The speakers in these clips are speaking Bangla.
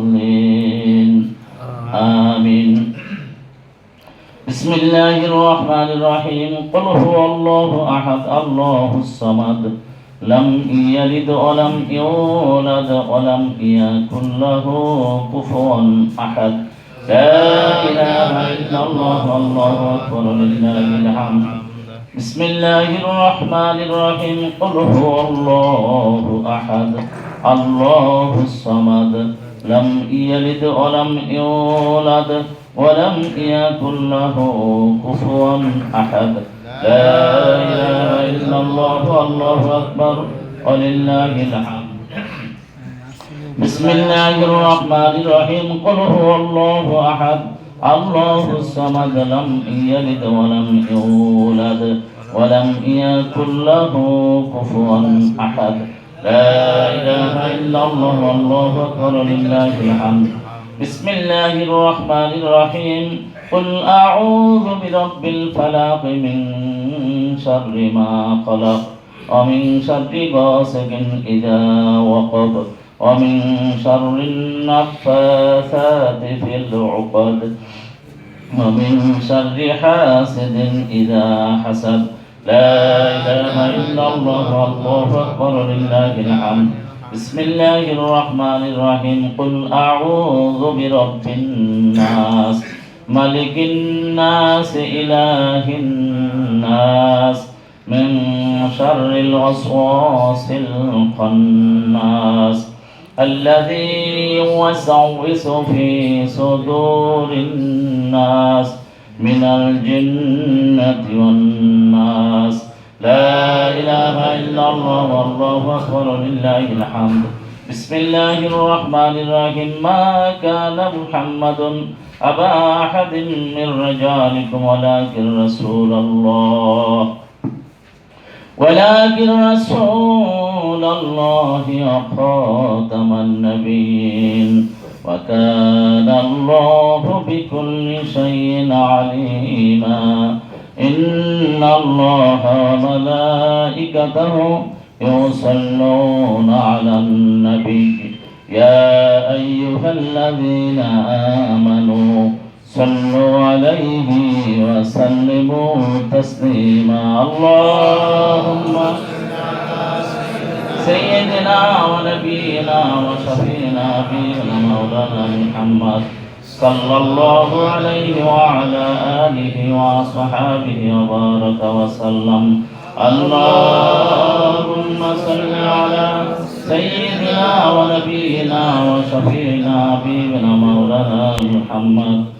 الضالين آمين. بسم الله الرحمن الرحيم. قل هو الله أحد الله الصمد. لم يلد ولم يولد ولم يكن له كفوا أحد. لا إله إلا الله الله أكبر لله الحمد. بسم الله الرحمن الرحيم. قل هو الله أحد. الله الصمد. لم يلد ولم يولد ولم يكن له كفوا أحد. لا إله إلا الله الله أكبر ولله الحمد. بسم الله الرحمن الرحيم. قل هو الله أحد. الله الصمد لم يلد ولم يولد ولم يكن له كفوا أحد. لا إله إلا الله والله أكبر لله الحمد. بسم الله الرحمن الرحيم. قل أعوذ برب الفلق من شر ما خلق ومن شر غاسق إذا وقب. ومن شر النفاثات في العقد ومن شر حاسد إذا حسد. لا إله إلا الله والله أكبر لله الحمد. بسم الله الرحمن الرحيم. قل أعوذ برب الناس ملك الناس إله الناس من شر الوسواس الخناس الذي يوسوس في صدور الناس من الجنة والناس. لا إله إلا الله والله أكبر لله الحمد. بسم الله الرحمن الرحيم. ما كان محمد أبا أحد من رجالكم ولكن رسول الله. ولكن رسول الله وخاتم النبيين. وكان الله بكل شيء عليما. إن الله وملائكته يصلون على النبي. يا أيها الذين آمنوا صلوا عليه وسلموا تسليما. اللهم سيدنا ونبينا وشفينا فينا مولانا محمد صلى الله عليه وعلى آله وصحابه وبارك وسلم. اللهم صل على سيدنا ونبينا وشفينا حبيبنا مولانا محمد.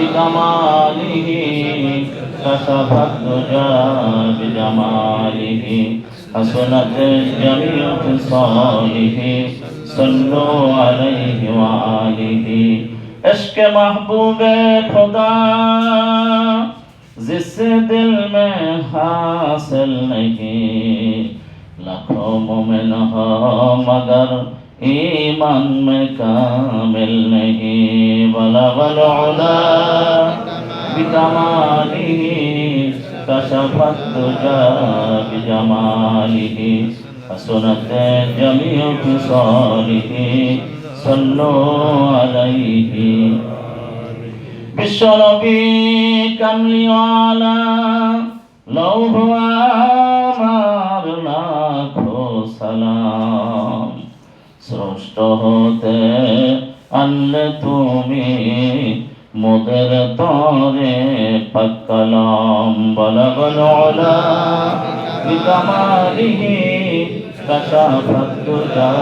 بجماله كسف الدجى بجماله حسنت جميع خصاله صلوا عليه وآله. عشق محبوب خدا جس سے دل میں حاصل نہیں، لکھوں مومن ہو مگر ایمان میں کامل نہیں بلغ العلا بکماله کشفت تجا بجماله حسنت جمیع خصاله صلو علیہ بشربی کملی والا لوح آمار لاکھو سلام স্রষ্ট হতে আনলে তুমি মোদের তরে পাক্কালাম বলবল ওলা বিকামালিহি كشافت الدجى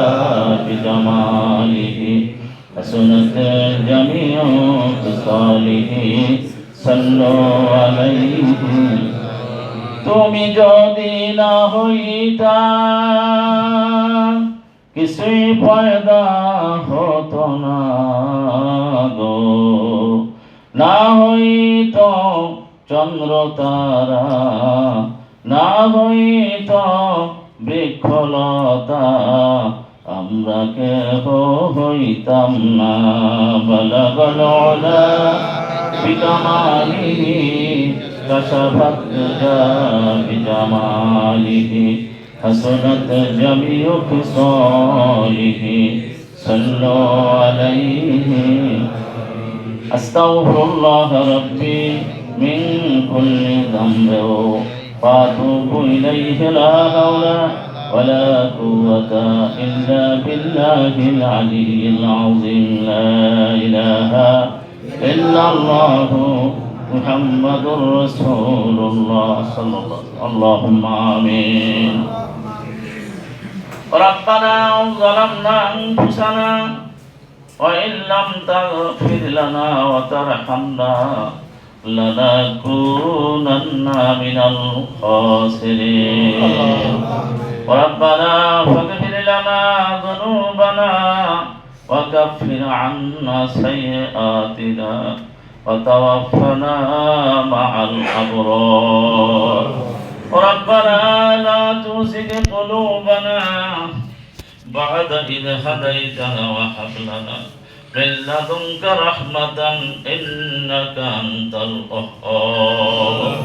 بجماله حسنت جميع خصاله صلوا عليه তুমি যদি না হইতা কিছুই পয়দা হতো না গো। না হইত চন্দ্র তারা, না হইত বৃক্ষলতা, আমরা কেহ হইতাম না। বলা বলা বিজমালিহি কশফত حسنت جميع خصاله صلوا عليه. أستغفر الله ربي من كل ذنب. وأتوب إليه لا حول ولا قوة إلا بالله العلي العظيم. لا إله إلا الله. محمد رسول الله صلى الله عليه وسلم اللهم آمين ربنا ظلمنا أنفسنا وإن لم تغفر لنا وترحمنا لنكونن من الخاسرين ربنا فاغفر لنا ذنوبنا وكفر عنا سيئاتنا وتوفنا مع الأبرار ربنا لا تزغ قلوبنا بعد إذ هديتنا وهب لنا من لدنك رحمة إنك أنت القهار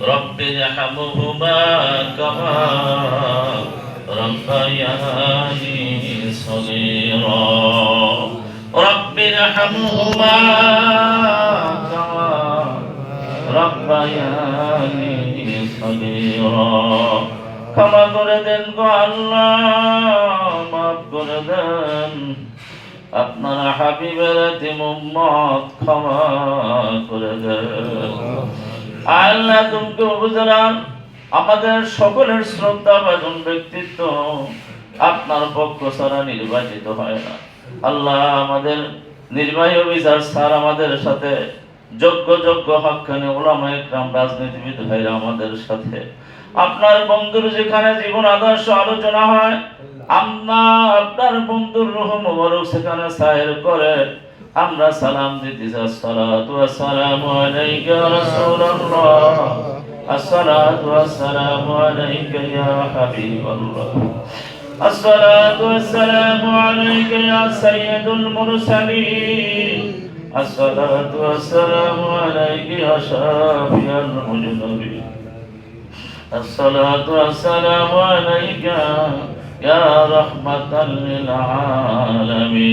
رب ارحمهما كما ربياني صغيرا رب ارحمهما كما ربياني صغيرا ক্ষমা করে দেন গো আল্লাহ মাফ করে দেন আপনার হাবিবের তিমুম্মত ক্ষমা করে দেন আল্লাহ তুমি বুঝলাম আমাদের সকলের শ্রদ্ধা ভাজন ব্যক্তিত্ব আপনার পক্ষ ছাড়া নির্বাচিত হয় না আল্লাহ আমাদের নির্বাহী অফিসার স্যার আমাদের সাথে যোগ্য যোগ্য হকখানে ওলামা একরাম, রাজনীতিবিদ ভাইরা আমাদের সাথে। আপনার বন্ধুর যেখানে জীবন আদর্শ আলোচনা হয় আমরা আপনার বন্ধুর রহম মোবারক সেখানে সাহের করে। আমরা সালাম দিতেছি আসসালাতু আসসালামু আলাইকা রাসূলুল্লাহ। আসসালাতু আসসালামু আলাইকা ইয়া হাবিবাল্লাহ। আসসালাতু আসসালামু আলাইকা ইয়া সাইয়্যিদুল মুরসালিন। الصلاة والسلام عليك يا شافي المجنبين الصلاة والسلام عليك يا رحمة للعالمين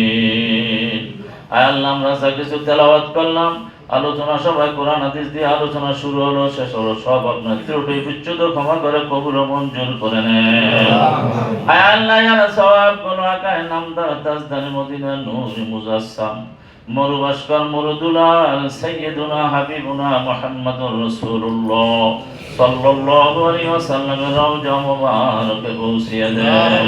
আল্লাহ আমরা যা কিছু তেলাওয়াত করলাম আলোচনা সবাই কোরআন হাদিস দিয়ে আলোচনা শুরু হলো শেষ হলো সব আপনার ত্রুটি বিচ্যুত ক্ষমা করে কবুল ও মঞ্জুর করে নেন আয় আল্লাহ ইয়ারা সওয়াব গুলো আকায় নামদার তাজদানি মদিনা নূর মুজাসসাম মরুবাস্কর মরুদুলাল সৈয়দুনা হাবিবুনা মুহাম্মাদুর রাসূলুল্লাহ সাল্লাল্লাহু আলাইহি ওয়াসাল্লামের রওজা মুবারকে পৌঁছিয়ে দেন।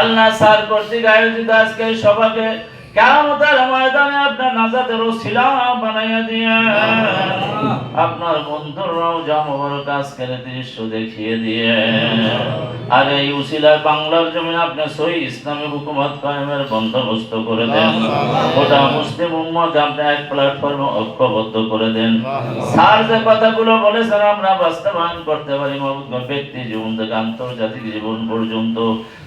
আল্লাহ সার কর্তৃক আয়োজিত আজকে সভাকে কেমতের ময়দানে আপনার নাজাতের ওসিলা বানাইয়া দিয়ে আপনার বন্ধুর রওজা মুবারক আজকের দৃশ্য দেখিয়ে দিয়ে। আর এই উসিলায় বাংলার জমিন আপনি সহি ইসলামী হুকুমত কায়েমের বন্দোবস্ত করে দেন। গোটা মুসলিম উম্মত আপনি এক প্ল্যাটফর্মে ঐক্যবদ্ধ করে দেন। স্যার যে কথাগুলো বলেছেন আমরা বাস্তবায়ন করতে পারি। ব্যক্তি জীবন থেকে আন্তর্জাতিক জীবন পর্যন্ত।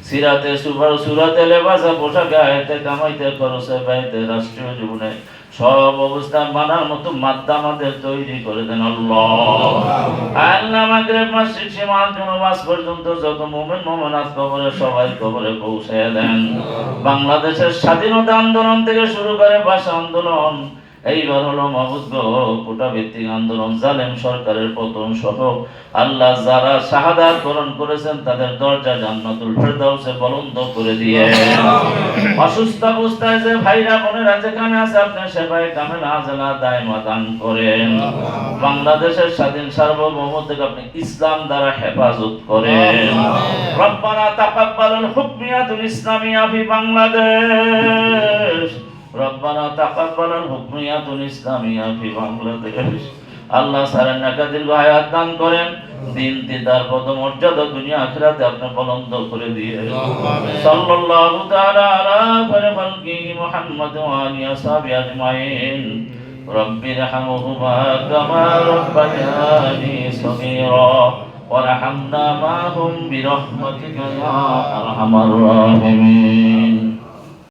সিরাতে সুবার সুরাতে লেবাসা পোশাকে আয়তে কামাইতে খরচে ব্যয়তে রাষ্ট্রীয় জীবনে সব অবস্থা মানার মতো মাদ্দা আমাদের তৈরি করে দেন আল্লাহ। আল্লাহ মাগরিব মাসিক সীমার জনবাস পর্যন্ত যত মোমেন মুমিনাত কবরে সবাই কবরে পৌঁছে দেন। বাংলাদেশের স্বাধীনতা আন্দোলন থেকে শুরু করে ভাষা আন্দোলন এইবার হলো মাহবুদ কোটা ভিত্তিক আন্দোলন জালেম সরকারের পতন সহ আল্লাহ যারা শাহাদাত বরণ করেছেন তাদের দরজা জান্নাতুল ফেরদাউসে বলন্দ করে দিয়ে। অসুস্থ অবস্থায় যে ভাইরা বোনেরা যেখানে আছে আপনি সেবায় কামেল আজলা দায়মা দান করেন। বাংলাদেশের স্বাধীন সার্বভৌমত্বকে আপনি ইসলাম দ্বারা হেফাজত করেন। রব্বানা তাকাব্বালুল হুকমিয়াতুল ইসলামিয়া ফি বাংলাদেশ। রব্বানা তাকাব্বালুল হুকমিয়াতুল ইসলামিয়া ফি বাংলাদেশ আল্লাহ সারেন নাকা দীর্ঘ হায়াত দান করেন দিন দিদার পদ মর্যাদা দুনিয়া আখিরাতে আপনি বলন্দ করে দিয়ে সাল্লাল্লাহু তাআলা আলা খায়রি খালকিহি মুহাম্মদ ওয়া আলিহি ওয়াসহাবি আজমাইন رب ارحمهما كما ربياني صغيرا وارحمنا معهم برحمتك يا ارحم الراحمين